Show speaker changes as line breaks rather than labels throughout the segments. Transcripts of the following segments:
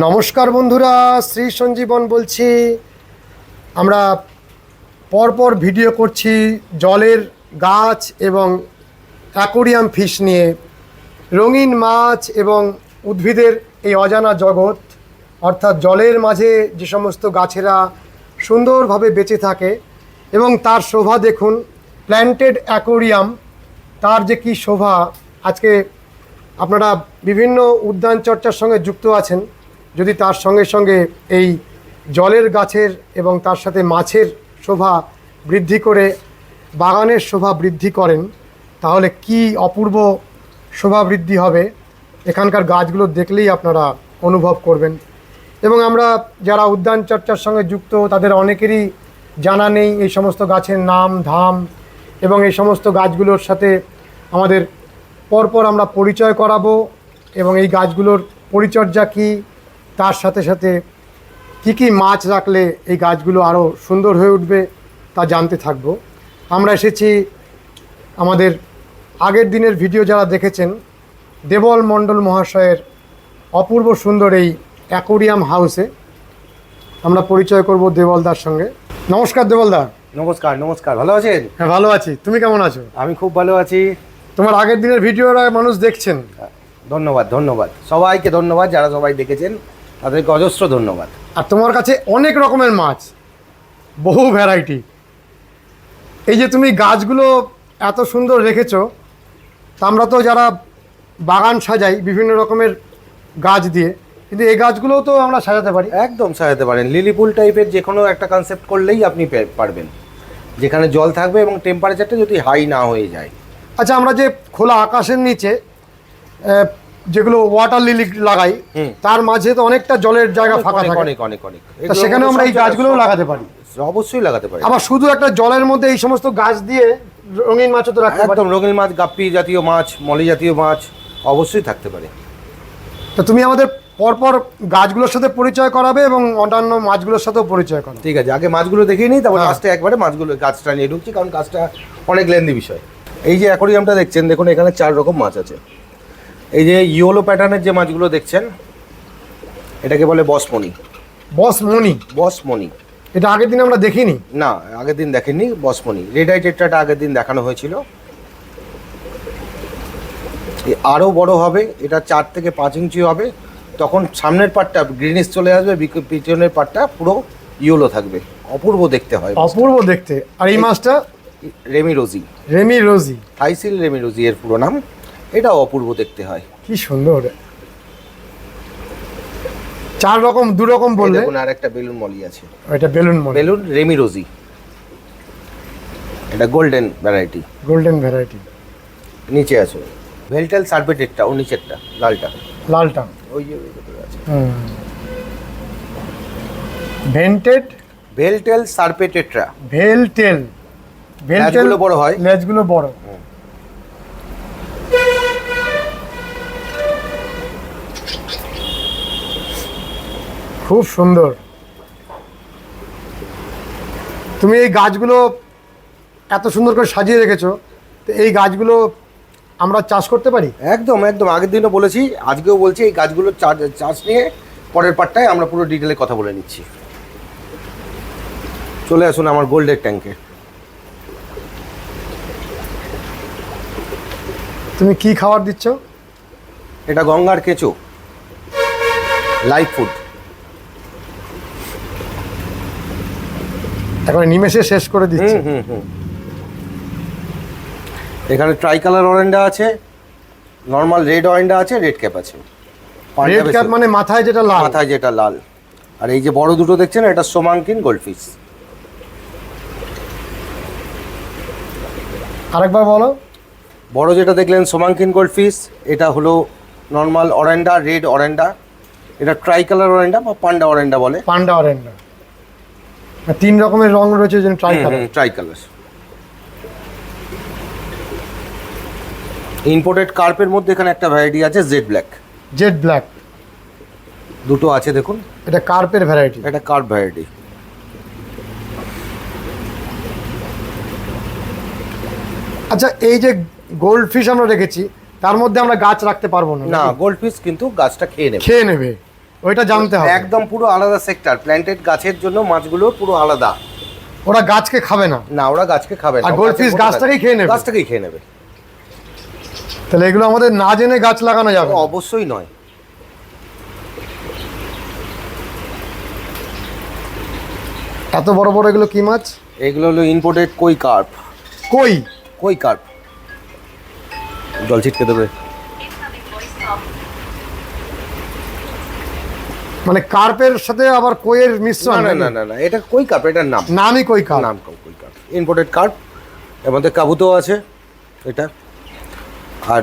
নমস্কার বন্ধুরা, শ্রী সঞ্জীবন বলছি। আমরা পরপর ভিডিও করছি জলের গাছ এবং অ্যাকোরিয়াম ফিশ নিয়ে। রঙিন মাছ এবং উদ্ভিদের এই অজানা জগৎ, অর্থাৎ জলের মাঝে যে সমস্ত গাছেরা সুন্দরভাবে বেঁচে থাকে এবং তার শোভা দেখুন, প্ল্যান্টেড অ্যাকোরিয়াম, তার যে কী শোভা, আজকে আপনারা বিভিন্ন উদ্যান চর্চার সঙ্গে যুক্ত আছেন। যদি তার সঙ্গে সঙ্গে এই জলের গাছের এবং তার সাথে মাছের শোভা বৃদ্ধি করে, বাগানের শোভা বৃদ্ধি করেন, তাহলে কি অপূর্ব শোভা বৃদ্ধি হবে? এখানকার গাছগুলো দেখলেই আপনারা অনুভব করবেন। এবং আমরা যারা উদ্যান চর্চার সঙ্গে যুক্ত, তাদের অনেকেরই জানা নেই এই সমস্ত গাছের নাম, ধাম এবং এই সমস্ত গাছগুলোর সাথে আমাদের পরপর আমরা পরিচয় করাবো এবং এই গাছগুলোর পরিচর্যা কী তার সাথে সাথে কি কি মাছ রাখলে এই গাছগুলো আরও সুন্দর হয়ে উঠবে তা জানতে থাকব। আমরা এসেছি আমাদের আগের দিনের ভিডিও যারা দেখেছেন দেবল মণ্ডল মহাশয়ের অপূর্ব সুন্দর এই অ্যাকোরিয়াম হাউসে। আমরা পরিচয় করব দেবলদার সঙ্গে। নমস্কার দেবলদা।
নমস্কার নমস্কার। ভালো আছেন?
হ্যাঁ ভালো আছি। তুমি কেমন আছো?
আমি খুব ভালো আছি।
তোমার আগের দিনের ভিডিওরা মানুষ দেখছেন।
ধন্যবাদ ধন্যবাদ। সবাইকে ধন্যবাদ যারা সবাই দেখেছেন। তাদেরকে অজস্র ধন্যবাদ।
আর তোমার কাছে অনেক রকমের মাছ বহু ভ্যারাইটি। এই যে তুমি গাছগুলো এত সুন্দর রেখেছো তা আমরা তো যারা বাগান সাজাই বিভিন্ন রকমের গাছ দিয়ে কিন্তু এই গাছগুলোও তো আমরা সাজাতে পারি।
একদম সাজাতে পারেন। লিলি পুল টাইপের যে কোনো একটা কনসেপ্ট করলেই আপনি পারবেন। যেখানে জল থাকবে এবং টেম্পারেচারটা যদি হাই না হয়ে যায়।
আচ্ছা আমরা যে খোলা আকাশের নিচে যেগুলো ওয়াটার লিলি লাগাই। তার মাঝে তো অনেকটা জলের জায়গা ফাঁকা থাকে।
অনেক অনেক অনেক।
সেখানেও আমরা এই গাছগুলোও লাগাতে পারি।
অবশ্যই লাগাতে পারি।
আবার শুধু একটা জলের মধ্যে এই সমস্ত গাছ দিয়ে রঙিন মাছও তো রাখতে পারি।
একদম রঙিন মাছ গাপ্পি জাতীয় মাছ মলি জাতীয় মাছ অবশ্যই থাকতে পারে।
তো তুমি আমাদের পরপর গাছগুলোর সাথে পরিচয় করাবে এবং অন্যান্য মাছগুলোর সাথেও পরিচয় করাবে
ঠিক আছে আগে মাছগুলো দেখিয়ে নিই তারপর
হ্যাঁ।
লাস্টে একবারে মাছগুলো গাছটা নিয়ে ঢুকছি কারণ গাছটা অনেক লেন্দি বিষয়। এই যে অ্যাকোরিয়ামটা দেখছেন দেখুন এখানে চার রকম মাছ আছে। এই যে ইয়োলো প্যাটার্নের যে মাছগুলো দেখছেন এটাকে বলে বসমনি
বস মনি
বসমনি
এটা আগের দিন আমরা দেখিনি?
না আগের দিন দেখেননি বসমনি রেড আই টেট্রাটা আগের দিন দেখানো হয়েছিল। আরও বড় হবে এটা চার থেকে পাঁচ ইঞ্চি হবে। তখন সামনের পাটটা গ্রিনিশ চলে আসবে পিছনের পাটটা পুরো ইয়োলো থাকবে। অপূর্ব দেখতে হয়
অপূর্ব দেখতে। আর এই মাছটা?
রেমি রোজি
রেমি রোজি
থাইসিল রেমি রোজি এর পুরো নাম। এটাও অপূর্ব দেখতে হয়।
কি সুন্দর। চার রকম দু রকম বললে?
দেখুন আর একটা বেলুন মলি আছে।
এটা বেলুন মনি
বেলুন রেমি রোজি। এটা গোল্ডেন ভ্যারাইটি।
Golden variety.
নিচে আছে। ভেলটেল সার্পেটেরটা ও নিচেরটা লালটা।
লালটা।
ওই যে আছে।
ভেন্টেড?
ভেলটেল সার্পেটেট্রা
ভেলটেল। ভেলটেল
বড় হয়।
লেজগুলো বড়। খুব সুন্দর। তুমি এই গাছগুলো এত সুন্দর করে সাজিয়ে রেখেছো তো এই গাছগুলো আমরা চাষ করতে পারি?
একদম একদম। আগের দিনও বলেছি আজকেও বলছি এই গাছগুলোর চার্জ চার্জ নিয়ে পরের পার্টটায় আমরা পুরো ডিটেলে কথা বলে নিচ্ছি। চলে আসুন আমার গোল্ডের ট্যাঙ্কে
তুমি কি খাবার দিচ্ছ?
এটা গঙ্গার কেঁচো। লাইভ ফুড
এখন নিমেষে শেষ করে দিচ্ছে।
এখানে ট্রাই কালার অরেন্ডা আছে নর্মাল রেড অরেন্ডা আছে রেড ক্যাপ আছে।
রেড ক্যাপ মানে মাথায় যেটা লাল।
মাথায় যেটা লাল। আর এই যে বড় দুটো দেখছেন এটা সোমাঙ্কিন গোল্ডফিশ
আরেকবার বলো।
বড় যেটা দেখলেন সোমাঙ্কিন গোল্ডফিশ এটা হলো নর্মাল অরেন্ডা রেড অরেন্ডা এটা ট্রাই কালার অরেন্ডা বা পান্ডা অরেন্ডা বলে।
পান্ডা অরেন্ডা তিন রকমের রং রয়েছে যেন tri colour
tri colour imported কার্পের মধ্যে এখানে একটা ভ্যারাইটি আছে জেড ব্ল্যাক
জেড ব্ল্যাক
দুটো আছে দেখুন।
এটা কার্পের ভ্যারাইটি
এটা কার্প ভ্যারাইটি
আচ্ছা এই যে গোল্ড ফিশ আমরা রেখেছি তার মধ্যে আমরা গাছ রাখতে পারব না
না গোল্ড ফিশ কিন্তু গাছটা খেয়ে নেবে।
খেয়ে নেবে। ওইটা জানতে হবে।
একদম পুরো আলাদা সেক্টর প্ল্যান্টেড গাছের জন্য মাছগুলো পুরো আলাদা।
ওরা গাছকে খাবে না?
না ওরা গাছকে খাবে না।
আর goldfish গাছটাকেই খেয়ে নেবে?
গাছটাকেই খেয়ে নেবে।
তাহলে এগুলো আমাদের না জেনে গাছ লাগানো যাবে
অবশ্যই নয়।
এত বড় বড় এগুলো কি মাছ?
এগুলো হলো ইম্পোর্টেড কই কার্প।
কই?
কই কার্প। জল ছিটকে দেবে।
মানে কার্পের সাথে আবার কোয়ের মিশ্রণ
না না না না এটা কই কার্প? এটার নাম।
নামই কই কার্প।
নাম কই কার্প। ইম্পোর্টেড কার্প এর মধ্যে কাবুতো আছে এটা আর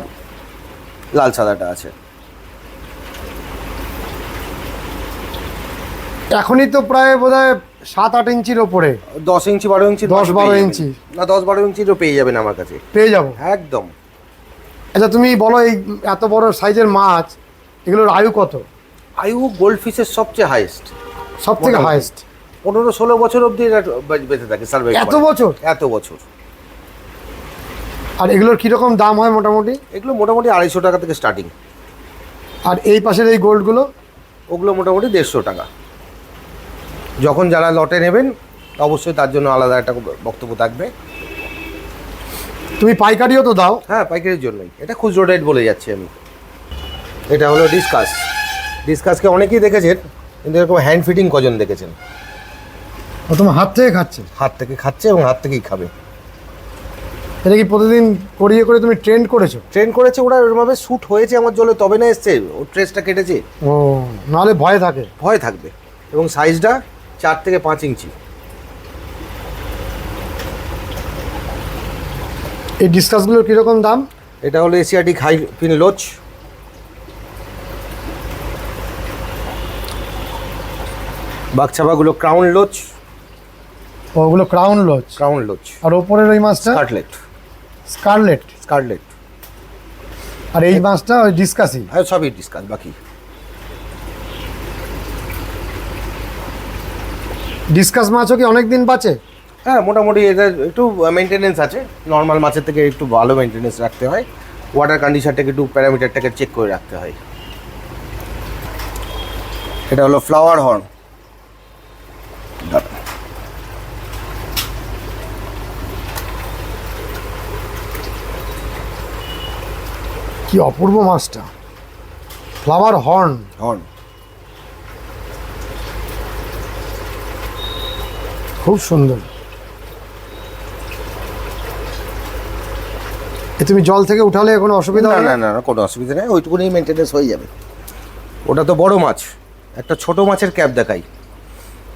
লাল সাদাটা আছে।
এখনই তো প্রায় বোধহয় সাত আট ইঞ্চির ওপরে।
দশ ইঞ্চি বারো ইঞ্চি
দশ, বারো ইঞ্চি।
না দশ বারো ইঞ্চিরও পেয়ে যাবেন আমার কাছে।
পেয়ে যাব।
একদম।
আচ্ছা তুমি বলো এই এত বড় সাইজের মাছ এগুলোর আয়ু কত?
আয়ু গোল্ড ফিশের সবচেয়ে হাইয়েস্ট
সব থেকে হাইয়েস্ট
পনেরো ষোলো বছর অবধি বে- বেঁচে থাকে সার্ভে
এত বছর?
এত বছর।
আর এগুলোর কীরকম দাম হয় মোটামুটি?
এগুলো মোটামুটি আড়াইশো টাকা থেকে স্টার্টিং
আর এই পাশের এই গোল্ডগুলো?
ওগুলো মোটামুটি দেড়শো টাকা। যখন যারা লটে নেবেন অবশ্যই তার জন্য আলাদা একটা বক্তব্য থাকবে।
তুমি পাইকারিও তো দাও।
হ্যাঁ পাইকারির জন্যই। এটা খুচরো রেট বলে যাচ্ছি আমি। এটা হলো ডিসকাস ডিসকাসকে অনেকেই দেখেছেন কিন্তু এরকম হ্যান্ড ফিটিং কজন দেখেছেন?
ও তোমার হাত থেকে খাচ্ছে।
হাত থেকে খাচ্ছে এবং হাত থেকেই খাবে।
এটা কি প্রতিদিন করিয়ে করে তুমি ট্রেন্ড করেছ?
ট্রেন করেছে ওরা ওরভাবে শ্যুট হয়েছে আমার জলে তবে না এসছে ও ট্রেসটা কেটেছে।
ও নাহলে ভয় থাকে।
ভয় থাকবে। এবং সাইজটা চার থেকে পাঁচ ইঞ্চি।
এই ডিসকাসগুলোর কীরকম দাম?
এটা হলো এশিয়াটিক হাই ফিন লোচ বাগছাপাগুলো ক্রাউন লোচ
ওগুলো ক্রাউন লজ
ক্রাউন লোচ
আর ওপরের ওই মাছটা?
কাটলেট
স্কারলেট
স্কারলেট
আর এই মাছটা ওই ডিসকাসি
আর সবই ডিসকাস বাকি।
ডিসকাস মাছও কি অনেক দিন বাঁচে?
হ্যাঁ মোটামুটি এটা একটু মেনটেনেন্স আছে। নর্মাল মাছের থেকে একটু ভালো মেনটেনেন্স রাখতে হয়। ওয়াটার কন্ডিশনটাকে একটু প্যারামিটারটাকে চেক করে রাখতে হয়। এটা হলো ফ্লাওয়ার হর্ন
কি অপূর্ব মাছটা। Flower horn.
হর্ন।
খুব সুন্দর। এ তুমি জল থেকে উঠালে কোনো অসুবিধা
না না?
না
কোনো অসুবিধা নেই। ওইটুকুনি মেনটেনেন্স হয়ে যাবে। ওটা তো বড় মাছ। একটা ছোট মাছের ক্যাপ দেখাই।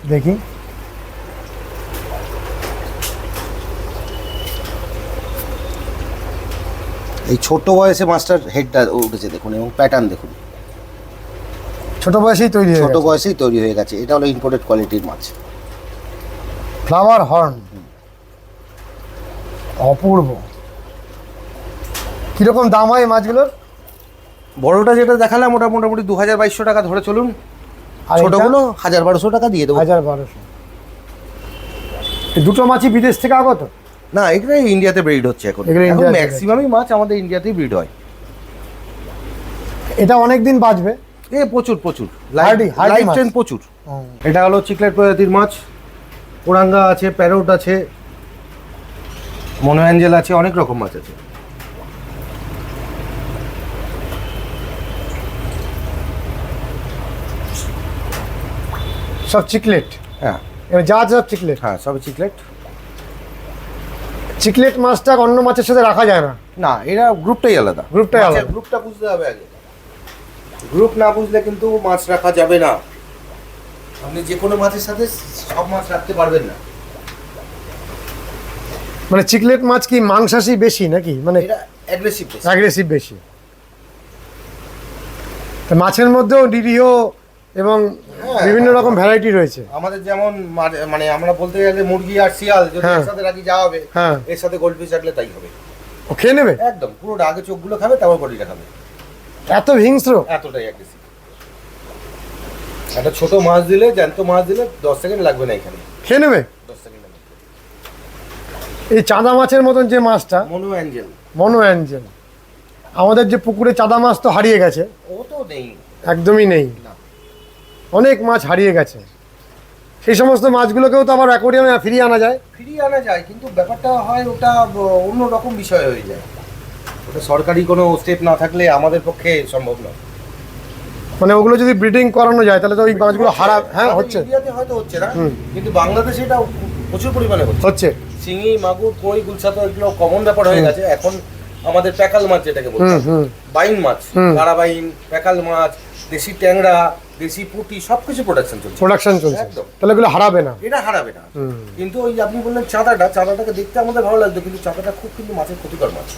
দেখি।
এই ছোট বয়সে মাছটার হেডটা উঠেছে দেখুন এবং প্যাটার্ন দেখুন।
ছোট বয়সেই তৈরি
ছোট বয়সেই তৈরি হয়ে গেছে। এটা হলো ইম্পোর্টেড কোয়ালিটির মাছ।
ফ্লাওয়ার হর্ন অপূর্ব। কীরকম দাম হয় মাছগুলোর?
বড়টা যেটা দেখালাম ওটা মোটামুটি দু হাজার বাইশশো টাকা ধরে চলুন।
আর
ছোটগুলো হাজার বারোশো টাকা দিয়ে দেবো।
হাজার বারোশো। এই দুটো মাছই বিদেশ থেকে আগত?
না এগুলো ইন্ডিয়াতে ব্রিড হচ্ছে এখন। এখন ম্যাক্সিমামই মাছ আমাদের ইন্ডিয়াতেই ব্রিড হয়।
এটা অনেক দিন বাঁচবে?
এ প্রচুর প্রচুর। লাইফ টাইম প্রচুর। এটা হলো চিকলেট প্রজাতির মাছ। ওরাঙ্গা আছে প্যারোট আছে মনো অ্যাঞ্জেল আছে অনেক রকম মাছ আছে।
সব চিকলেট?
হ্যাঁ।
যা সব চিকলেট?
হ্যাঁ সব চিকলেট।
চিকলেট মাছটা অন্য মাছের সাথে রাখা যায় না।
না এরা গ্রুপটাই আলাদা।
গ্রুপটাই আলাদা।
গ্রুপটা বুঝতে হবে আগে। গ্রুপ না বুঝলে কিন্তু মাছ রাখা যাবে না। আপনি যে কোনো মাছের সাথে সব মাছ রাখতে পারবেন না।
মানে চিকলেট মাছ কি মাংসাশী বেশি নাকি? মানে
এটা অ্যাগ্রেসিভ
অ্যাগ্রেসিভ বেশি। তা মাছের মধ্যেও নিরীহ এবং
হ্যাঁ।
বিভিন্ন রকম ভ্যারাইটি রয়েছে।
আমাদের যেমন মানে আমরা বলতে গেলে মুরগি আর শিয়াল যদি
হ্যাঁ।
একসাথে রাখি যা হবে
হ্যাঁ।
এর সাথে গোল্ড ফিশ রাখলে তাই হবে।
ও খেয়ে নেবে?
একদম পুরো আগে চোখগুলো খাবে তারপর বডিটা খাবে।
এত হিংস্র?
এতটাই অ্যাগ্রেসিভ একটা ছোট মাছ দিলে জ্যান্ত মাছ দিলে দশ সেকেন্ড লাগবে না এখানে।
খেয়ে নেবে?
দশ সেকেন্ড
এই চাঁদা মাছের মতন যে মাছটা
মনু অ্যাঞ্জেল।
মনো অ্যাঞ্জেল। আমাদের যে পুকুরে চাঁদা মাছ তো হারিয়ে গেছে।
ও তো নেই।
একদমই নেই।
না।
অনেক মাছ হারিয়ে গেছে। সেই সমস্ত মাছগুলোকেও তো আবার অ্যাকোরিয়ামে ফিরিয়ে আনা যায়।
ফিরিয়ে আনা যায় কিন্তু ব্যাপারটা হয় ওটা অন্য রকম বিষয় হয়ে যায়। ওটা সরকারি কোনো স্টেপ না থাকলে আমাদের পক্ষে সম্ভব নয়।
মানে ওগুলো যদি ব্রিডিং করানো যায় তাহলে তো ওই মাছগুলো হারা হ্যাঁ হচ্ছে।
ইন্ডিয়াতে হয়তো হচ্ছে না কিন্তু বাংলাদেশে এটা প্রচুর পরিমাণে হচ্ছে।
হচ্ছে।
শিঙি মাগুর কই গুলশা তো এগুলো কমন ব্যাপার হয়ে গেছে। এখন আমাদের প্যাকাল মাছ যেটাকে বলছি বাইন মাছ
হুম।
কারাবাইন প্যাকাল মাছ দেশি ট্যাংরা দেশি পুঁটি সবকিছু প্রোডাকশন চলছে।
প্রোডাকশন চলছে।
একদম।
তাহলে এগুলো হারাবে না।
এটা হারাবে না। কিন্তু ওই আপনি বললেন চাঁদাটা চাঁদাটাকে দেখতে আমাদের ভালো লাগতো কিন্তু চাঁদাটা খুব কিন্তু মাছের ক্ষতিকর মাছ।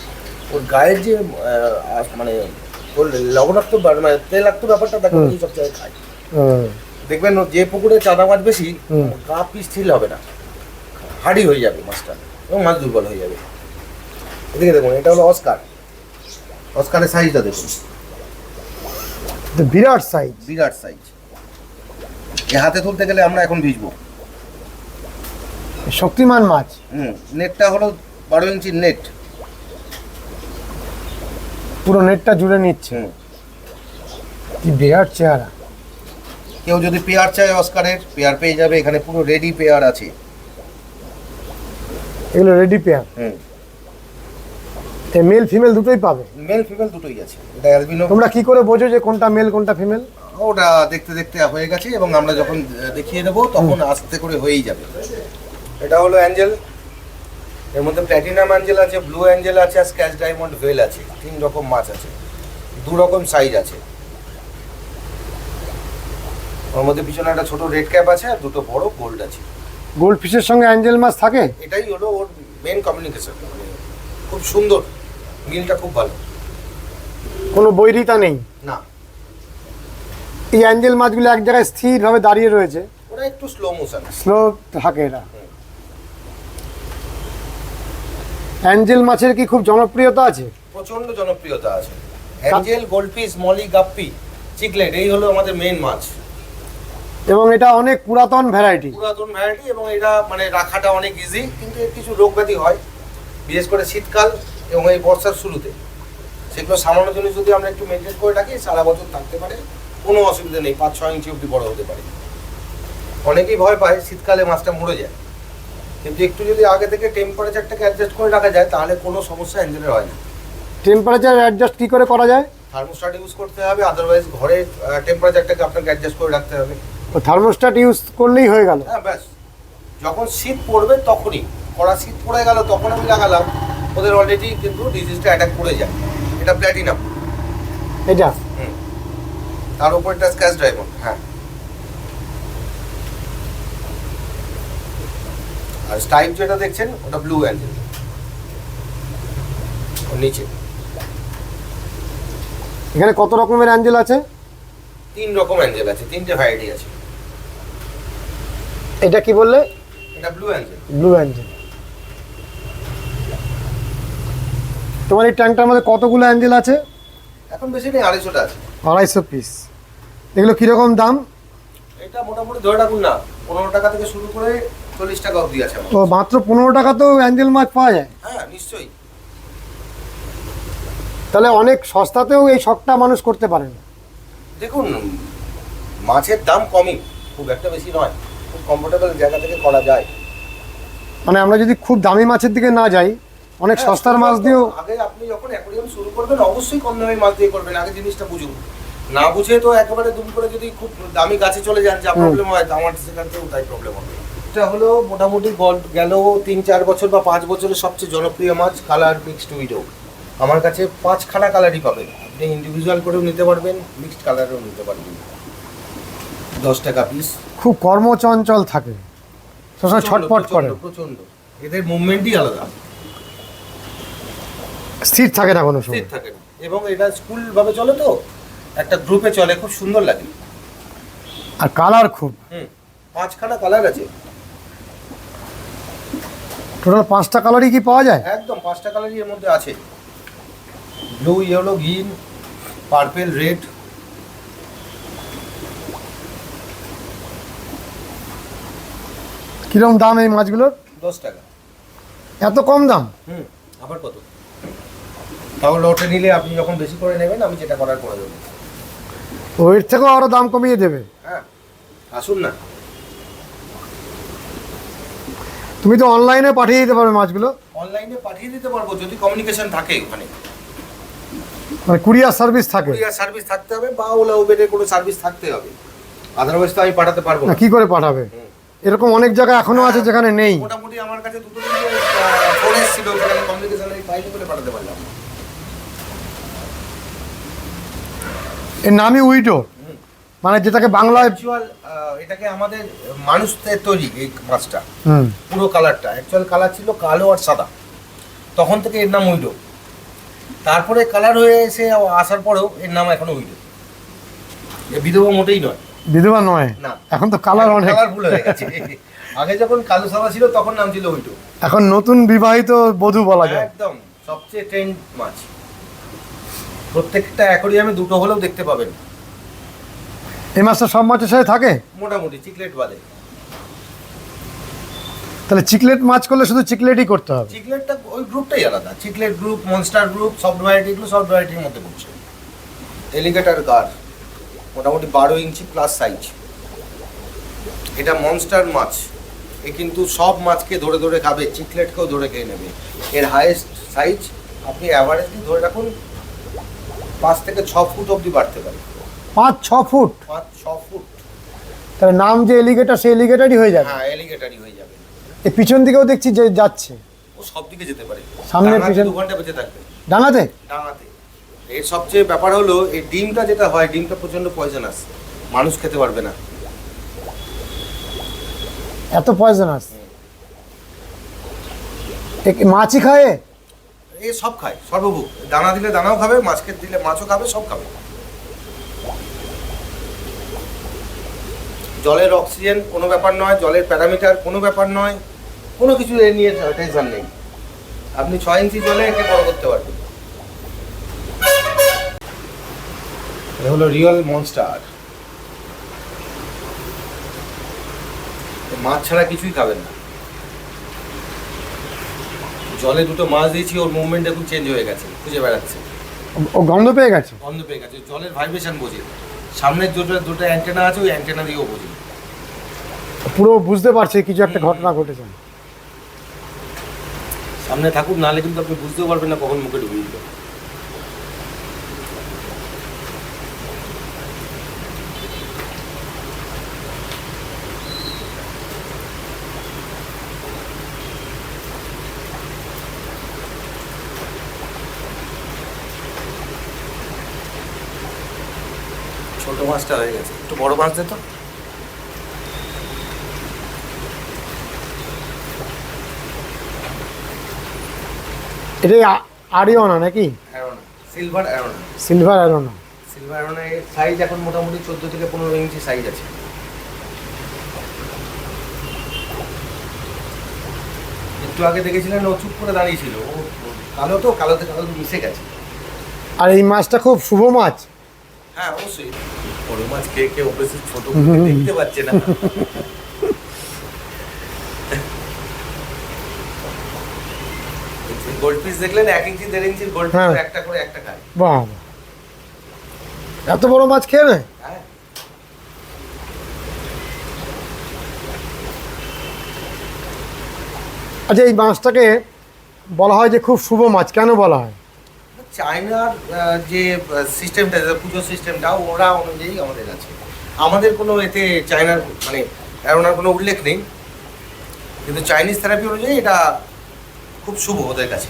ওর গায়ের যে মানে ওর লবণাক্ত মানে তেলাক্ত ব্যাপারটা দেখো এই সব জায়গায় খায়। দেখবেন যে পুকুরে চাঁদা মাছ বেশি গা পিস ছিল হবে না। হাড়ি হয়ে যাবে মাছটা এবং মাছ দুর্বল হয়ে যাবে। এদিকে দেখুন এটা হলো অস্কার। অস্কারের সাইজটা দেখুন।
বিরাট সাইজ
বিরাট সাইজ এ হাতে তুলতে গেলে আমরা এখন ভিজবো।
শক্তিমান মাছ।
হুম নেটটা হলো বারো ইঞ্চির নেট
পুরো নেটটা জুড়ে নিচ্ছে। কি বিরাট চেহারা।
কেউ যদি পেয়ার চায় অস্কারের পেয়ার পেয়ে যাবে এখানে পুরো রেডি পেয়ার আছে।
এগুলো রেডি পেয়ার
হুম।
মেল ফিমেল দুটোই পাবে।
মেল ফিমেল দুটোই আছে। এটা অ্যালবিনো
তোমরা কি করে বোঝো যে কোনটা মেল কোনটা ফিমেল
ওটা দেখতে দেখতে হয়ে গেছে এবং আমরা যখন দেখিয়ে দেবো তখন আস্তে করে হয়েই যাবে। এটা হলো অ্যাঞ্জেল। এর মধ্যে প্ল্যাটিনাম অ্যাঞ্জেল আছে ব্লু অ্যাঞ্জেল আছে আর স্ক্যাচ ডায়মন্ড ভেল আছে। তিন রকম মাছ আছে। দু রকম সাইজ আছে। ওর মধ্যে পিছনে একটা ছোট রেড ক্যাপ আছে আর দুটো বড় গোল্ড আছে।
গোল্ড ফিশের সঙ্গে অ্যাঞ্জেল মাছ থাকে?
এটাই হলো ওর মেন কমিউনিকেশন খুব সুন্দর। মিলটা খুব ভালো।
কোনো বৈরিতা নেই?
না।
এই অ্যাঞ্জেল মাছগুলো এক জায়গায় স্থিরভাবে দাঁড়িয়ে রয়েছে।
ওরা একটু স্লো মোশন
স্লো থাকে এরা। অ্যাঞ্জেল মাছের কি খুব জনপ্রিয়তা আছে?
প্রচণ্ড জনপ্রিয়তা আছে। Angel goldfish molly guppy chiclet এই হলো আমাদের মেন মাছ।
এবং এটা অনেক পুরাতন ভ্যারাইটি
পুরাতন ভ্যারাইটি এবং এটা মানে রাখাটা অনেক ইজি কিন্তু এর কিছু রোগ ব্যাধি হয়। বিশেষ করে শীতকাল এবং এই বর্ষার শুরুতে সেগুলো সামান্য জিনিস যদি আমরা একটু মেনটেন করে রাখি সারা বছর থাকতে পারে কোনো অসুবিধা নেই পাঁচ ছয় ইঞ্চি অব্দি বড় হতে পারে। অনেকেই ভয় পায় শীতকালে মাছটা মরে যায়। কিন্তু একটু যদি আগে থেকে টেম্পারেচারটাকে অ্যাডজাস্ট করে রাখা যায় তাহলে কোনো সমস্যা অ্যাঞ্জেলের হয় না।
টেম্পারেচার অ্যাডজাস্ট কী করে করা যায়?
থার্মোস্টাট ইউজ করতে হবে আদারওয়াইজ ঘরে টেম্পারেচারটাকে আপনাকে অ্যাডজাস্ট করে রাখতে হবে।
ও থার্মোস্ট্যাট ইউজ করলেই হয়ে গেল।
হ্যাঁ ব্যাস। যখন শীত পড়বে তখনই কড়া শীত পড়ে গেল তখন আমি লাগালাম। ওদের অলরেডি কিন্তু ডিজিজটা অ্যাটাক করে যায়। এটা প্ল্যাটিনাম
এটা?
হুম। তার উপর একটা স্ক্যাচ ডায়মন্ড হ্যাঁ। আর স্টাইপ যেটা দেখছেন ওটা ব্লু অ্যাঞ্জেল নিচে।
এখানে কত রকমের অ্যাঞ্জেল আছে?
তিন রকম অ্যাঞ্জেল আছে তিনটে ভ্যারাইটি আছে।
এটা কি বললে?
এটা ব্লু অ্যাঞ্জেল
ব্লু অ্যাঞ্জেল তোমার এই ট্যাঙ্কটার মধ্যে কতগুলো অ্যাঞ্জেল আছে?
এখন বেশি নেই আড়াইশোটা আছে।
আড়াইশো পিস এগুলো কীরকম দাম?
এটা মোটামুটি ধরে রাখুন না পনেরো টাকা থেকে শুরু করে চল্লিশ টাকা অবধি আছে
তো মাত্র পনেরো টাকা তো অ্যাঞ্জেল মাছ পাওয়া যায়?
হ্যাঁ নিশ্চয়ই।
তাহলে অনেক সস্তাতেও এই শখটা মানুষ করতে পারে না।
দেখুন মাছের দাম কমই খুব একটা বেশি নয়। খুব কমফোর্টেবল জায়গা থেকে করা যায়।
মানে আমরা যদি খুব দামি মাছের দিকে না যাই অনেক
হ্যাঁ,
সস্তার মাছ দিয়েও
আগে আপনি যখন অ্যাকোরিয়াম শুরু করবেন অবশ্যই কম দামে মাছ দিয়ে করবেন আগে জিনিসটা বুঝুন। না বুঝে তো একেবারে দুম করে যদি খুব দামি গাছে চলে যান যা প্রবলেম হয় আমার সেখান থেকেও তাই প্রবলেম হবে। এটা হলো মোটামুটি গল- গেল তিন চার বছর বা পাঁচ বছরের সবচেয়ে জনপ্রিয় মাছ কালার মিক্সড উইডো আমার কাছে পাঁচখানা কালারই পাবেন। আপনি ইন্ডিভিজুয়াল করেও নিতে পারবেন মিক্সড কালারেও নিতে পারবেন। দশ টাকা পিস
খুব কর্মচঞ্চল থাকে। সবসময় ছটপট করে।
প্রচণ্ড এদের মুভমেন্টই আলাদা।
স্থির থাকে না কোনো সময়।
স্থির থাকে না। এবং এটা স্কুল ভাবে চলে তো একটা গ্রুপে চলে খুব সুন্দর লাগে।
আর কালার খুব।
হুম পাঁচখানা কালার আছে।
টোটাল পাঁচটা কালারই কি পাওয়া যায়?
একদম পাঁচটা কালারই এর মধ্যে আছে। Blue yellow green purple red
কিরম দাম এই মাছগুলোর?
দশ টাকা।
এত কম দাম?
হুম আবার কত? তাহলে ওটা নিলে আপনি যখন বেশি করে নেবেন আমি যেটা করার করে দেবো।
ওর থেকেও আরও দাম কমিয়ে দেবে।
হ্যাঁ আসুন না।
তুমি তো অনলাইনে পাঠিয়ে দিতে পারবে মাছগুলো।
অনলাইনে পাঠিয়ে দিতে পারব যদি কমিউনিকেশন থাকে ওখানে।
মানে কুরিয়ার সার্ভিস থাকে।
কুরিয়ার সার্ভিস থাকতে হবে বা ওলা উবেরের কোনো সার্ভিস থাকতে হবে। আদারওয়াইজ তো আমি পাঠাতে পারব
না। কি করে পাঠাবে? এরকম অনেক জায়গায় এখনও আছে যেখানে নেই।
মোটামুটি আমার কাছে দুটো ফোন এসেছিল সেখানে কমিউনিকেশন আমি পাইনি করে পাঠাতে পারলাম না।
এর নামই উইডো। মানে যেটাকে বাংলায়
এটাকে আমাদের মানুষদের তৈরি এই মাছটা। পুরো কালারটা। অ্যাকচুয়াল কালার ছিল কালো আর সাদা। তখন থেকে এর নাম উইডো। তারপরে কালার হয়ে এসে আসার পরেও এর নাম এখনও উইডো। বিধবা মোটেই নয়।
বিধবা নয়?
না।
এখন তো কালার অনেক।
কালারফুল হয়ে গেছে। আগে যখন কালো সাদা ছিল তখন নাম ছিল উইডো।
এখন নতুন বিবাহিত বধূ বলা যায়।
একদম। সবচেয়ে ট্রেন্ড মাছ। প্রত্যেকটা অ্যাকোরিয়ামে দুটো হলেও দেখতে পাবেন।
এই মাছটা সব মাছের সাথে থাকে?
মোটামুটি চিকলেট বাদে।
তাহলে চিকলেট মাছ করলে শুধু চিকলেটই করতে হবে?
চিকলেটটা ওই গ্রুপটাই আলাদা। Cichlid group monster group soft variety এগুলো সফট ভ্যারাইটির মধ্যে পড়ছে। এলিগেটার গার মোটামুটি বারো ইঞ্চি প্লাস সাইজ এটা মনস্টার মাছ। এ কিন্তু সব মাছকে ধরে ধরে খাবে চিকলেটকেও ধরে খেয়ে নেবে। এর হাইয়েস্ট সাইজ আপনি অ্যাভারেজলি ধরে রাখুন পাঁচ থেকে ছ ফুট অবধি বাড়তে পারে।
পাঁচ ছ ফুট?
পাঁচ ছ ফুট।
তাহলে নাম যে এলিগেটার সেই এলিগেটারই হয়ে যাবে?
হ্যাঁ এলিগেটারই হয়ে যাবে।
এই পিছন দিকেও দেখছি যে যাচ্ছে।
ও সব দিকে যেতে পারে।
সামনে পিছন-
দু ঘণ্টা বেঁচে থাকবে।
ডাঙাতে
ডাঙাতে এর সবচেয়ে ব্যাপার হলো এই ডিমটা যেটা হয় ডিমটা প্রচণ্ড পয়জনাস মানুষ খেতে পারবে না।
এত পয়জনাস মাছই খায়?
এ সব খায় সর্বভুক দানা দিলে দানাও খাবে, মাছকে দিলে মাছও খাবে, সব খাবে। জলের অক্সিজেন কোনো ব্যাপার নয়, জলের প্যারামিটার কোনো ব্যাপার নয়, কোনো কিছু এ নিয়ে টেনশন নেই। আপনি ছয় ইঞ্চি জলে একে বড় করতে পারবেন। এটা হলো রিয়েল মনস্টার মাছ ছাড়া কিছুই খাবেন না। জলে দুটো মাছ দিয়েছি ওর মুভমেন্ট এখন চেঞ্জ হয়ে গেছে খুঁজে বেড়াচ্ছে।
ও গন্ধ পেয়ে গেছে?
গন্ধ পেয়ে গেছে জলের ভাইব্রেশন বোঝে। সামনের দুটো দুটো অ্যান্টেনা আছে ওই অ্যান্টেনা দিয়েও বোঝে।
পুরো বুঝতে পারছে কিছু একটা ঘটনা ঘটেছে।
সামনে থাকুক নাহলে কিন্তু আপনি বুঝতেও পারবেন না কখন মুখে ঢুকে দিল ছোট মাছটা হয়ে গেছে। একটু বড় মাছ দে তো।
এটাই আ- আরিওনা নাকি?
Arowana silver arowana
silver arowana.
Silver arowana এর সাইজ এখন মোটামুটি চোদ্দ থেকে পনেরো ইঞ্চি সাইজ আছে। একটু আগে দেখেছিলেন ও চুপ করে দাঁড়িয়েছিল ও কালো তো কালোতে কালো মিশে গেছে।
আর এই মাছটা খুব শুভ মাছ।
হ্যাঁ অবশ্যই। বড় মাছ ছোট দেখতে পাচ্ছে না। গোল্ড পিস দেখলেন এক ইঞ্চি দেড় ইঞ্চির গোল্ড
হ্যাঁ।
পিস একটা করে একটা খায়
বাহ বাহ। এত বড় মাছ খেয়ে নেয়?
হ্যাঁ।
আচ্ছা এই মাছটাকে বলা হয় যে খুব শুভ মাছ কেন বলা হয়?
চায়নার যে সিস্টেমটা পুজো সিস্টেমটা ওরা অনুযায়ী আমাদের আছে। আমাদের কোনো এতে চায়নার মানে ওনার কোনো উল্লেখ নেই। কিন্তু চাইনিজ থেরাপি অনুযায়ী এটা খুব শুভ ওদের কাছে।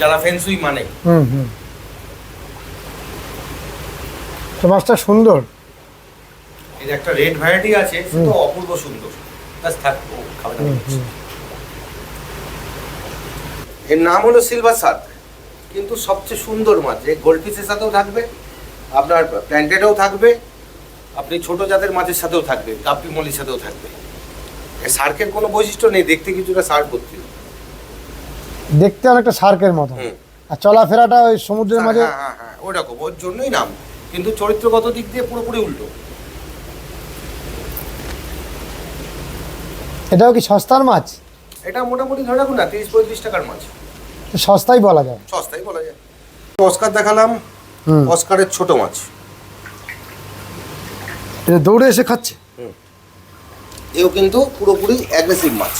যারা ফেন্সুই মানে।
হুম হুম। তো মাছটা সুন্দর।
এর একটা রেড ভ্যারাইটি আছে সেটা অপূর্ব সুন্দর। ব্যাস থাক ও খাবে এর নাম হলো সিলভার শার্ক কিন্তু সবচেয়ে সুন্দর মাছ যে গোল্ড পিসের সাথেও থাকবে আপনার প্ল্যান্টেডেও থাকবে আপনি ছোট জাতের মাছের সাথেও থাকবে কাপি মলির সাথেও থাকবে। শার্কের কোনো বৈশিষ্ট্য নেই দেখতে কিছুটা শার্ক করতে
দেখতে অনেকটা শার্কের মতো আর চলাফেরাটা ওই সমুদ্রের মাঝে
হ্যাঁ হ্যাঁ হ্যাঁ ওই ওর জন্যই নাম। কিন্তু চরিত্রগত দিক দিয়ে পুরোপুরি উল্টো।
এটাও কি সস্তার মাছ?
এটা মোটামুটি ধরে রাখুন না তিরিশ পঁয়ত্রিশ টাকার মাছ।
সস্তাই বলা যায়।
সস্তাই বলা যায়। অস্কার দেখালাম। অস্কারের ছোট মাছ।
এটা দৌড়ে এসে খাচ্ছে?
এও কিন্তু পুরোপুরি অ্যাগ্রেসিভ মাছ।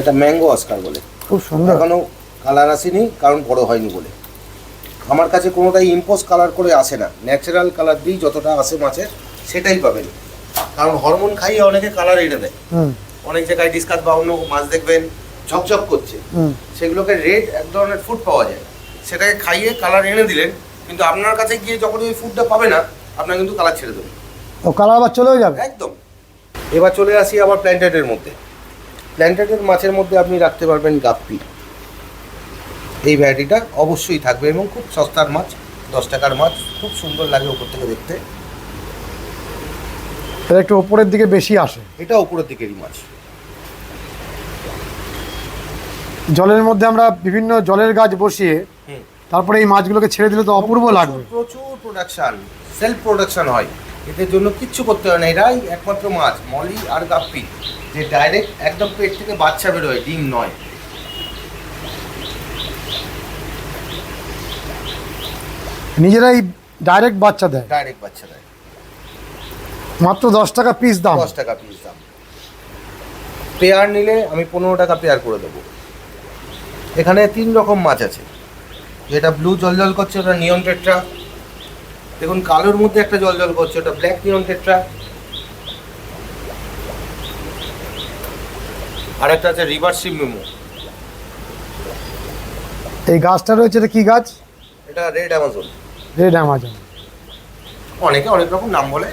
এটা ম্যাঙ্গো অস্কার বলে।
খুব সুন্দর।
এখনও কালার আসেনি কারণ বড় হয়নি বলে। আমার কাছে কোনোটাই ইম্পোজ কালার করে আসে না। ন্যাচারাল কালার দিই যতটা আসে মাছের সেটাই পাবেন। কারণ হরমোন খাইয়ে অনেকে কালার এনে দেয়। অনেক জায়গায় ডিসকাস বা অন্য মাছ দেখবেন ঝকঝক করছে। সেগুলোকে রেড এক ধরনের ফুড পাওয়া যায়। সেটাকে খাইয়ে কালার এনে দিলেন কিন্তু আপনার কাছে গিয়ে যখন ওই ফুডটা পাবে না আপনার কিন্তু কালার ছেড়ে দেবে।
ও কালার আবার চলেও যাবে?
একদম। এবার চলে আসি আবার প্ল্যান্টেডের মধ্যে। প্ল্যান্টেডের মাছের মধ্যে আপনি রাখতে পারবেন গাপ্পি। এই ভ্যারাইটিটা অবশ্যই থাকবে এবং খুব সস্তার মাছ দশ টাকার মাছ খুব সুন্দর লাগে ওপর থেকে দেখতে।
এটা একটু ওপরের দিকে বেশি আসে।
এটা উপরের দিকেরই মাছ।
জলের মধ্যে আমরা বিভিন্ন জলের গাছ বসিয়ে। তারপরে এই মাছগুলোকে ছেড়ে দিলে তো অপূর্ব লাগবে।
প্রচুর প্রোডাকশন সেলফ প্রোডাকশন হয়। এদের জন্য কিচ্ছু করতে হয় না এরাই একমাত্র মাছ মলি আর গাপ্পি যে ডাইরেক্ট একদম পেট থেকে বাচ্চা বেরোয় ডিম নয়।
নিজেরাই ডাইরেক্ট বাচ্চা দেয়।
ডাইরেক্ট বাচ্চা দেয়।
মাত্র দশ টাকা পিস দাম।
দশ টাকা পিস দাম। পেয়ার নিলে আমি পনেরো টাকা পেয়ার করে দেবো। এখানে তিন রকম মাছ আছে। যেটা ব্লু জল জল করছে ওটা নিয়ন টেট্রা দেখুন কালোর মধ্যে একটা জল জল করছে ওটা ব্ল্যাক নিয়ন টেট্রা আর একটা আছে রিভার্সিভ মেমো
এই গাছটা রয়েছে এটা কি গাছ?
এটা রেড অ্যামাজন
রেড অ্যামাজন
অনেকে অনেক রকম নাম বলে।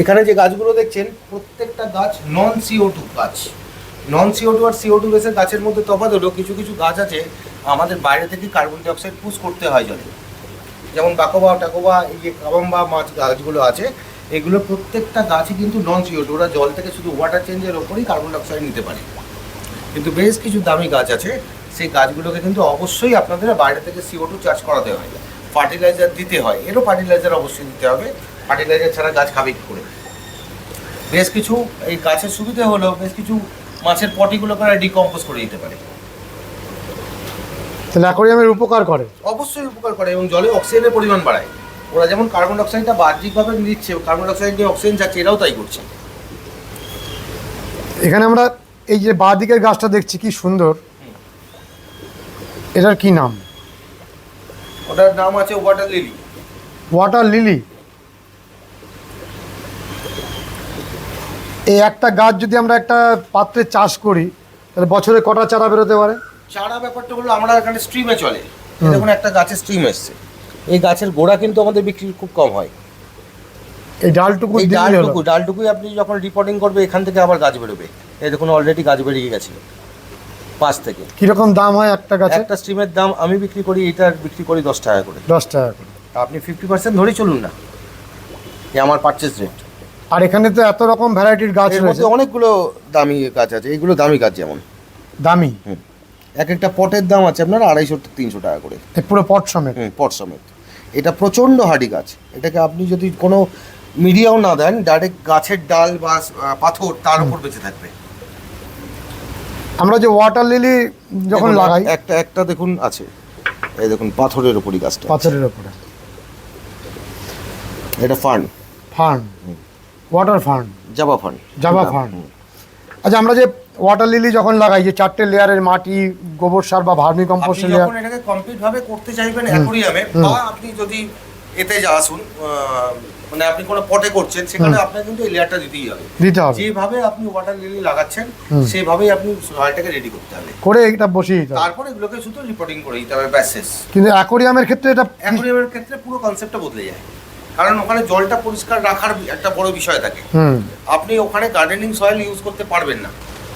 এখানে যে গাছগুলো দেখছেন, প্রত্যেকটা গাছ নন সিও টু গাছ। নন সিও টু আর সিও টু বেসের গাছের মধ্যে তফাৎ হলো কিছু কিছু গাছ আছে, আমাদের বাইরে থেকে কার্বন ডাইঅক্সাইড পুশ করতে হয় জলে। যেমন বাকোবা, টাকোবা, এই যে কাবাম্বা মাছ গাছগুলো আছে, এগুলো প্রত্যেকটা গাছই কিন্তু নন সিও টু ওরা জল থেকে শুধু ওয়াটার চেঞ্জের ওপরই কার্বন ডাইঅক্সাইড নিতে পারে। কিন্তু বেশ কিছু দামি গাছ আছে, সেই গাছগুলোকে কিন্তু অবশ্যই আপনাদের বাইরে থেকে সিও টু চার্জ করাতে হয়। ফার্টিলাইজার দিতে হয়, এরও ফার্টিলাইজার অবশ্যই দিতে হবে। ফার্টিলাইজার ছাড়া গাছ খাবে কী করে? বেশ কিছু এই গাছের সুবিধা হলো বেশ কিছু মাছের পটিগুলোকে তারা ডিকম্পোজ করে দিতে পারে।
তাহলে অ্যাকোরিয়ামের উপকার করে?
অবশ্যই উপকার করে এবং জলে অক্সিজেনের পরিমাণ বাড়ায়। ওরা যেমন কার্বন ডাইঅক্সাইডটা বাহ্যিকভাবে নিচ্ছে কার্বন ডাইঅক্সাইড নিয়ে অক্সিজেন যাচ্ছে এরাও তাই করছে।
এখানে আমরা এই যে বাঁ দিকের গাছটা দেখছি কি সুন্দর। এটার কি নাম?
ওটার নাম আছে ওয়াটার লিলি
ওয়াটার লিলি এই একটা গাছ যদি আমরা একটা পাত্রে চাষ করি তাহলে বছরে কটা চারা বেরোতে পারে?
চারা ব্যাপারটা হলো আমরা এখানে স্ট্রিমে চলে। দেখুন একটা গাছের স্ট্রিম এসছে। এই গাছের গোড়া কিন্তু আমাদের বিক্রি খুব কম হয়।
এই ডালটুকু
এই ডালটুকু ডালটুকুই আপনি যখন রিপোর্টিং করবে এখান থেকে আবার গাছ বেরোবে। এই দেখুন অলরেডি গাছ বেরিয়ে গেছে পাঁচ থেকে।
কীরকম দাম হয় একটা গাছে?
একটা স্ট্রিমের দাম আমি বিক্রি করি এটা বিক্রি করি দশ টাকা করে।
দশ টাকা করে।
আপনি ফিফটি পার্সেন্ট ধরেই চলুন না। আমার পারচেস রেট
আর এখানে তো এত রকম ভ্যারাইটির গাছ রয়েছে।
অনেকগুলো দামি গাছ আছে এইগুলো দামি গাছ যেমন।
দামি?
এক একটা পটের দাম আছে আপনার আড়াইশো তিনশো টাকা করে।
পুরো পট সমেত?
পট সমেত। এটা প্রচণ্ড হার্ডি গাছ। এটাকে আপনি যদি কোনো মিডিয়াও না দেন ডাইরেক্ট গাছের ডাল বা পাথর তার উপর বেঁচে থাকবে।
আমরা যে ওয়াটার লিলি যখন লাগাই
একটা একটা দেখুন আছে। এই দেখুন পাথরের উপরই গাছটা
পাথরের ওপরে
এটা fern.
Fern. Water fern
Java fern
Java fern আচ্ছা আমরা যে ওয়াটার লিলি যখন লাগাই যে চারটে লেয়ারের মাটি গোবর সার বা ভার্মি
আপনি
কম্পোস্টের লেয়ার
যখন এটাকে কমপ্লিট ভাবে করতে চাইবেন অ্যাকোরিয়ামে বা আপনি যদি এতে যা আসুন আহ, মানে আপনি কোনো পটে করছেন সেখানে আপনার কিন্তু এই লেয়ারটা দিতেই হবে।
দিতে হবে।
যেভাবে আপনি ওয়াটার লিলি লাগাচ্ছেন সেভাবেই আপনি সয়েলটাকে রেডি করতে হবে।
করে এটা বসিয়ে দিতে হবে।
তারপর এগুলোকে শুধু রিপোর্টিং করে দিতে হবে ব্যাস
কিন্তু অ্যাকোরিয়ামের ক্ষেত্রে এটা
অ্যাকোরিয়ামের ক্ষেত্রে পুরো কনসেপ্টটা বদলে যায়। কারণ ওখানে জলটা পরিষ্কার রাখার একটা বড় বিষয় থাকে।
হুম।
আপনি ওখানে গার্ডেনিং সয়েল ইউজ করতে পারবেন না।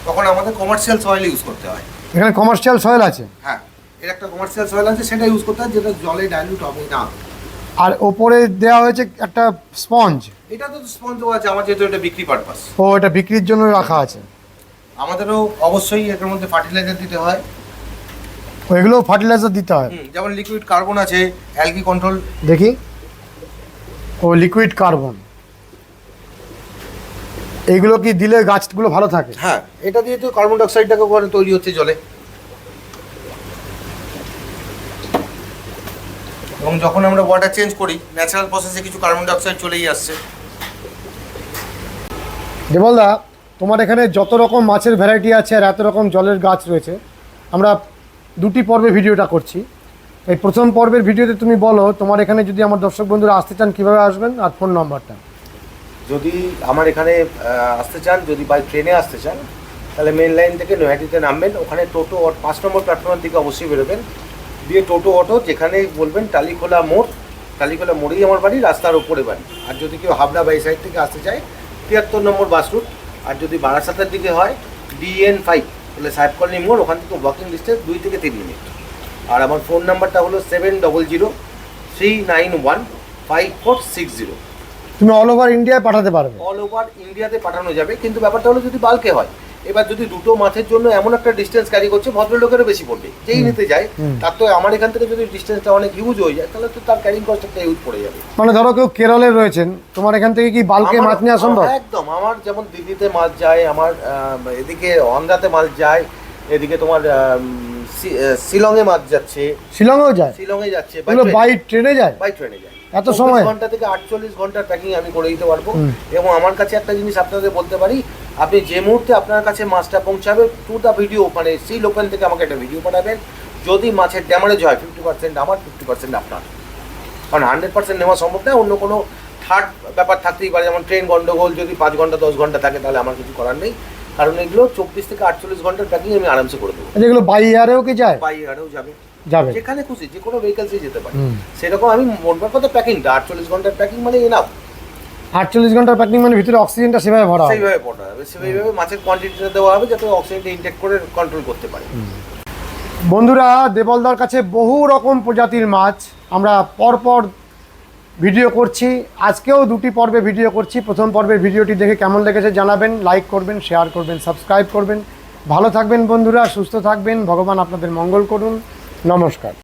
তখন আমাদের কমার্শিয়াল সয়েল ইউজ করতে হয়।
এখানে কমার্শিয়াল সয়েল আছে?
হ্যাঁ এর একটা কমার্শিয়াল সয়েল আছে সেটা ইউজ করতে হয় যেটা জলে ডাইলুট হবে না।
আর ওপরে দেওয়া হয়েছে একটা স্পঞ্জ
এটা তো স্পঞ্জ আছে আমার যেহেতু এটা বিক্রি পারপাস
ও এটা বিক্রির জন্য রাখা আছে?
আমাদেরও অবশ্যই এটার মধ্যে ফার্টিলাইজার দিতে হয়।
ওইগুলো ফার্টিলাইজার দিতে হয়?
যেমন লিকুইড কার্বন আছে অ্যালগি কন্ট্রোল
দেখি। ও লিকুইড কার্বন এইগুলো কি দিলে গাছগুলো ভালো থাকে?
হ্যাঁ এটা দিয়ে তো কার্বন ডাইঅক্সাইডটাকে ওখানে তৈরি হচ্ছে জলে। এবং যখন আমরা ওয়াটার চেঞ্জ করি ন্যাচারাল প্রসেসে কিছু কার্বন ডাইঅক্সাইড চলেই আসছে।
দেবলদা তোমার এখানে যত রকম মাছের ভ্যারাইটি আছে আর এত রকম জলের গাছ রয়েছে আমরা দুটি পর্বে ভিডিওটা করছি। এই প্রথম পর্বের ভিডিওতে তুমি বলো, তোমার এখানে যদি আমার দর্শক বন্ধুরা আসতে চান, কীভাবে আসবেন? আর ফোন নম্বরটা
যদি আমার এখানে আসতে চান, যদি বাই ট্রেনে আসতে চান, তাহলে মেন লাইন থেকে নৈহাটিতে নামবেন। ওখানে টোটো পাঁচ নম্বর প্ল্যাটফর্মের দিকে অবশ্যই বেরোবেন। দিয়ে টোটো অটো যেখানে বলবেন টালিখোলা মোড়। টালিখোলা মোড়েই আমার বাড়ি, রাস্তার ওপরে বাড়ি। আর যদি কেউ হাবড়া বাই সাইড থেকে আসতে চায়, তিয়াত্তর নম্বর বাস রুট আর যদি বারাসাতের দিকে হয় ডিএন ফাইভ তাহলে সাহেব কলোনি মোড়, ওখান থেকে ওয়াকিং ডিস্টেন্স দুই থেকে তিন মিনিট আর আমার ফোন নাম্বারটা হলো seven double zero three nine one five four six zero.
তুমি অল ওভার ইন্ডিয়ায় পাঠাতে পারবে।
অল ওভার ইন্ডিয়াতে পাঠানো যাবে কিন্তু ব্যাপারটা হলো যদি বাল্কে হয় এবার যদি দুটো মাছের জন্য এমন একটা ডিস্টেন্স ক্যারি করছে ভদ্রলোকেরও বেশি পড়বে। যেই নিতে যায় তার তো আমার এখান থেকে যদি ডিস্টেন্সটা অনেক হিউজ হয়ে যায় তাহলে তো তার ক্যারিং কস্ট একটা হিউজ পড়ে যাবে।
মানে ধরো কেউ কেরলে রয়েছেন তোমার এখান থেকে কি বাল্কে মাছ নেওয়া সম্ভব?
একদম আমার যেমন দিল্লিতে মাছ যায় আমার এদিকে অন্ধ্রাতে মাছ যায় এদিকে তোমার শিলংয়ে মাছ যাচ্ছে।
শিলংয়েও যায়?
শিলংয়ে যাচ্ছে
বাই ট্রেনে যায়?
বাই ট্রেনে যায়।
এত সময়?
ঘণ্টা থেকে আটচল্লিশ ঘণ্টার প্যাকিং আমি করে দিতে পারব। এবং আমার কাছে একটা জিনিস আপনাদের বলতে পারি আপনি যে মুহূর্তে আপনার কাছে মাছটা পৌঁছাবে টু দ্য ভিডিও মানে সেই লোকাল থেকে আমাকে একটা ভিডিও পাঠাবেন। যদি মাছের ড্যামারেজ হয় ফিফটি পার্সেন্ট আমার ফিফটি পার্সেন্ট আপনার। কারণ হান্ড্রেড পার্সেন্ট নেওয়া সম্ভব নয় অন্য কোনো থার্ড ব্যাপার থাকতেই পারে যেমন ট্রেন গন্ডগোল যদি পাঁচ ঘণ্টা দশ ঘণ্টা থাকে তাহলে আমার কিছু করার নেই। কারণ এগুলো চব্বিশ থেকে আটচল্লিশ ঘণ্টার প্যাকিং আমি আরামসে করে দেবো।
যেগুলো বাই এয়ারেও কি যায়?
বাই এয়ারেও যাবে।
যাবে।
যেখানে খুশি যে কোনো ভেহিকেলসে যেতে পারে। সেরকম আমি মোটবার কথা প্যাকিংটা আটচল্লিশ ঘণ্টার প্যাকিং মানে এনাফ
আটচল্লিশ ঘণ্টার প্যাকিং মানে ভিতরে অক্সিজেনটা সেভাবে ভরা
সেইভাবে পড়া হবে। সেইভাবে মাছের কোয়ান্টিটিটা দেওয়া হবে যাতে অক্সিজেনটা ইনটেক করে কন্ট্রোল করতে পারে।
বন্ধুরা দেবলদার কাছে বহু রকম প্রজাতির মাছ আমরা পরপর ভিডিও করছি। আজকেও দুটি পর্বে ভিডিও করছি। প্রথম পর্বের ভিডিওটি দেখে কেমন লেগেছে জানাবেন, লাইক করবেন, শেয়ার করবেন, সাবস্ক্রাইব করবেন। ভালো থাকবেন বন্ধুরা, সুস্থ থাকবেন। ভগবান আপনাদের মঙ্গল করুন। নমস্কার।